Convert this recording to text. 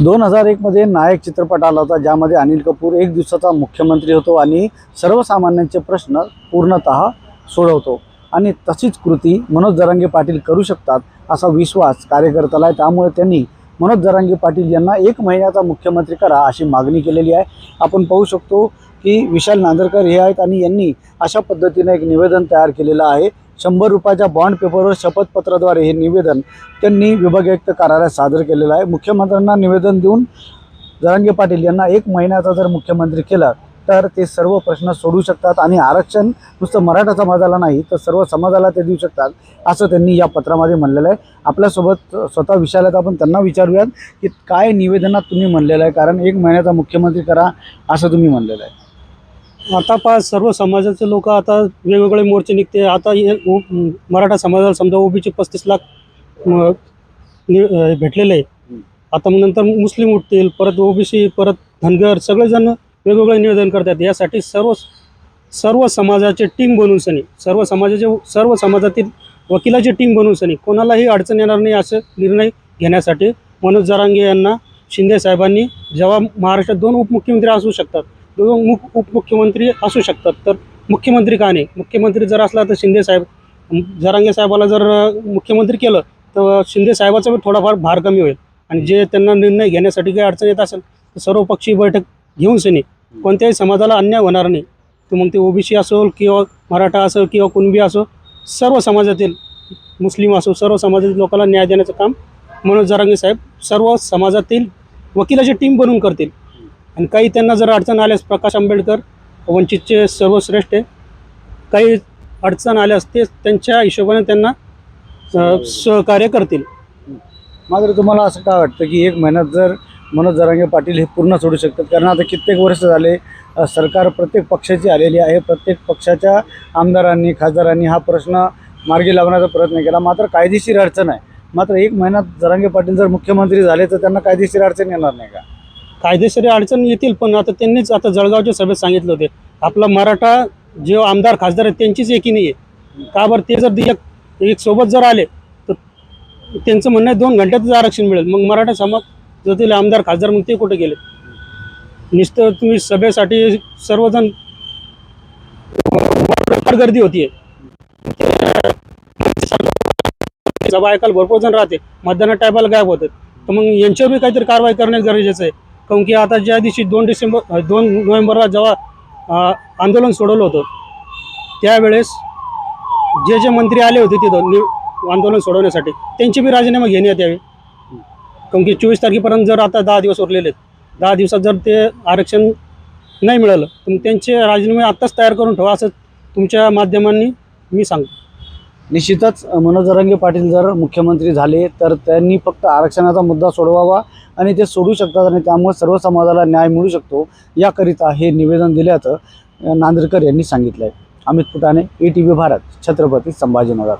दोन हजार एकमध्ये नायक चित्रपट आला होता ज्यामध्ये अनिल कपूर एक दिवसाचा मुख्यमंत्री होतो आणि सर्वसामान्यांचे प्रश्न पूर्णत सोडवतो. आणि तशीच कृती मनोज जरांगे पाटील करू शकतात असा विश्वास कार्यकर्त्याला आहे. त्यामुळे त्यांनी मनोज जरांगे पाटील यांना एक महिन्याचा मुख्यमंत्री करा अशी मागणी केलेली आहे. आपण पाहू शकतो की विशाल नांदरकर हे आहेत आणि यांनी अशा पद्धतीने एक निवेदन तयार केलेलं आहे. शंभर रुपयाच्या बॉन्ड पेपरवर शपथपत्राद्वारे हे निवेदन त्यांनी विभागीय आयुक्त कार्यालयात सादर केलेलं आहे. मुख्यमंत्र्यांना निवेदन देऊन जरांगे पाटील यांना एक महिन्याचा जर मुख्यमंत्री केला तर ते सर्व प्रश्न सोडू शकतात आणि आरक्षण नुसतं मराठा समाजाला नाही तर सर्व समाजाला ते देऊ शकतात असं त्यांनी या पत्रामध्ये म्हणलेलं आहे. आपल्यासोबत स्वतः विचारल्यात आपण त्यांना विचारूयात की काय निवेदनात तुम्ही म्हणलेलं आहे कारण एक महिन्याचा मुख्यमंत्री करा असं तुम्ही म्हणलेलं आहे. आता पा सर्व समाजाचे लोक आता वेगवेगळे मोर्चे निघते. आता हे उ- म- मराठा समाजाला समजा ओबीचे पस्तीस लाख म, नि- अ, भेटलेले आहे. आता मग नंतर मुस्लिम उठतील परत ओबीसी परत धनगर सगळेजण वेगवेगळे निवेदन करतात. यासाठी सर्व सर्व समाजाचे टीम बनवून सनी सर्व समाजाचे सर्व समाजातील वकिलाची टीम बनवून सनी कोणालाही अडचण येणार नाही असं निर्णय घेण्यासाठी मनोज जरांगे यांना शिंदे साहेबांनी जेव्हा महाराष्ट्रात दोन उपमुख्यमंत्री असू शकतात उपमुख्यमंत्री असू शकतात. तर मुख्यमंत्री का नाही? मुख्यमंत्री जर असला तर शिंदे साहेब जरांगे साहेबाला जर मुख्यमंत्री केलं तर शिंदे साहेबाचा पण थोडाफार भार कमी होईल. आणि जे त्यांना निर्णय घेण्यासाठी काही अडचण येत असेल तर सर्वपक्षीय बैठक घेऊन सनी. कोणत्याही समाजाला अन्याय होणार नाही. तर मग ते ओबीसी असो किंवा मराठा असो किंवा कुणबी असो सर्व समाजातील मुस्लिम असो सर्व समाजातील लोकांना न्याय देण्याचं काम मनोज जरांगे साहेब सर्व समाजातील वकिलाची टीम बनवून करतील. आणि काही त्यांना जर अडचण आल्यास प्रकाश आंबेडकर वंचितचे सर्वश्रेष्ठ आहे. काही अडचण आल्यास ते त्यांच्या हिशोबाने त्यांना सहकार्य करतील. मात्र तुम्हाला असं काय वाटतं की एक महिन्यात जर मनोज जरांगे पाटील हे पूर्ण सोडू शकतात? कारण आता कित्येक वर्ष झाले सरकार प्रत्येक पक्षाची आलेली आहे. प्रत्येक पक्षाच्या आमदारांनी खासदारांनी हा प्रश्न मार्गी लावण्याचा प्रयत्न केला. मात्र कायदेशीर अडचण आहे. मात्र एक महिन्यात जरांगे पाटील जर मुख्यमंत्री झाले तर त्यांना कायदेशीर अडचण येणार नाही का? कायदेशीर अडचण येतील पण आता त्यांनीच आता जळगावच्या सभेत सांगितलं होते. आपला मराठा जे आमदार खासदार आहेत त्यांचीच एकी नाही आहे का बरं? ते जर एक एक सोबत जर आले तर त्यांचं म्हणणं आहे दोन घंट्यातच आरक्षण मिळेल. मग मराठा समाज जातील आमदार खासदार मग ते कुठे गेले? नुसतं तुम्ही सभेसाठी सर्वजण गर्दी होतीये. सभा ऐकायला भरपूर जण राहते. मतदाना टायमाला गायब होतात. तर मग यांच्यावर बी काहीतरी कारवाई करणे गरजेचं आहे. काऊन की आता ज्या दिवशी दोन डिसेंबर दोन नोव्हेंबरला जेव्हा आंदोलन सोडवलं होतं त्यावेळेस जे जे मंत्री आले होते तिथं आंदोलन सोडवण्यासाठी त्यांचे बी राजीनामे घेण्यात यावे. काऊन की चोवीस तारखेपर्यंत जर आता दहा दिवस उरलेले आहेत दहा दिवसात जर ते आरक्षण नाही मिळालं तर त्यांचे राजीनामे आत्ताच तयार करून ठेवा असं तुमच्या माध्यमांनी मी सांगतो. निश्चितच मनोजरंगे पाटील जर मुख्यमंत्री झाले तर त्यांनी फक्त आरक्षणाचा मुद्दा सोडवावा आणि ते सोडू शकतात आणि त्यामुळे सर्व समाजाला न्याय मिळू शकतो याकरिता हे निवेदन दिल्याचं नांदेडकर यांनी सांगितलं आहे Amit Putane E T V Bharat Chhatrapati Sambhajinagar.